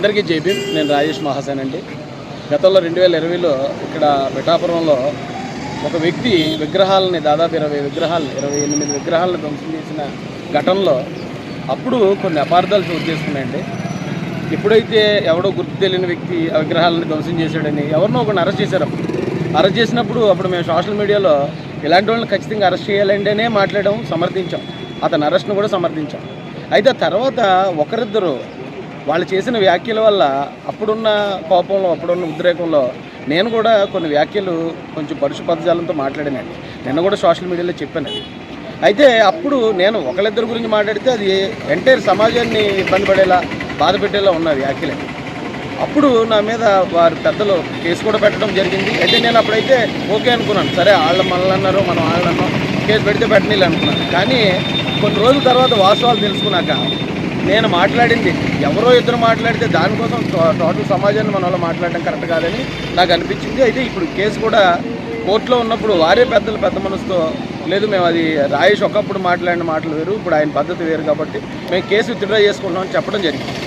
అందరికీ జైబీ నేను రాజేష్ మహాసేన్ అండి. గతంలో రెండు వేల ఇరవైలో ఇక్కడ పిఠాపురంలో ఒక వ్యక్తి విగ్రహాలని దాదాపు ఇరవై విగ్రహాలు ఇరవై ఎనిమిది విగ్రహాలను ధ్వంసం చేసిన ఘటనలో అప్పుడు కొన్ని అపార్థాలు చోటు చేసుకున్నాయండి. ఎప్పుడైతే ఎవడో గుర్తు తెలియని వ్యక్తి ఆ విగ్రహాలను ధ్వంసం చేశాడని ఎవరినో ఒకరిని అరెస్ట్ చేశారు అప్పుడు. అరెస్ట్ చేసినప్పుడు అప్పుడు మేము సోషల్ మీడియాలో ఇలాంటి వాళ్ళని ఖచ్చితంగా అరెస్ట్ చేయాలంటేనే మాట్లాడడం సమర్థించాం. అతని అరెస్ట్ను కూడా సమర్థించాం. అయితే తర్వాత ఒకరిద్దరు వాళ్ళు చేసిన వ్యాఖ్యల వల్ల అప్పుడున్న కోపంలో అప్పుడున్న ఉద్రేకంలో నేను కూడా కొన్ని వ్యాఖ్యలు కొంచెం పరుషు పదజాలంతో మాట్లాడానండి నిన్న కూడా సోషల్ మీడియాలో చెప్పాను అయితే అప్పుడు నేను ఒకళ్ళిద్దరి గురించి మాట్లాడితే అది ఎంటైర్ సమాజాన్ని ఇబ్బంది పడేలా బాధ పెట్టేలా ఉన్న వ్యాఖ్యలండి అప్పుడు నా మీద వారి పెద్దలు కేసు కూడా పెట్టడం జరిగింది. అయితే నేను అప్పుడైతే ఓకే అనుకున్నాను. సరే వాళ్ళ మనల్ని అన్నారు మనం వాళ్ళని అన్నాం. కేసు పెడితే పెట్టనీళ్ళు అనుకున్నాను. కానీ కొన్ని రోజుల తర్వాత వాస్తవాలు తెలుసుకున్నాక నేను మాట్లాడింది. ఎవరో ఇద్దరు మాట్లాడితే దానికోసం టోటల్ సమాజాన్ని మన వాళ్ళు మాట్లాడడం కరెక్ట్ కాదని నాకు అనిపించింది. అయితే ఇప్పుడు కేసు కూడా కోర్టులో ఉన్నప్పుడు వారే పెద్దలు పెద్ద మనసుతో లేదు మేము అది రాయేష్ ఒకప్పుడు మాట్లాడిన మాటలు వేరు ఇప్పుడు ఆయన పద్ధతి వేరు కాబట్టి మేము కేసు విత్డ్రా చేసుకుంటామని చెప్పడం జరిగింది.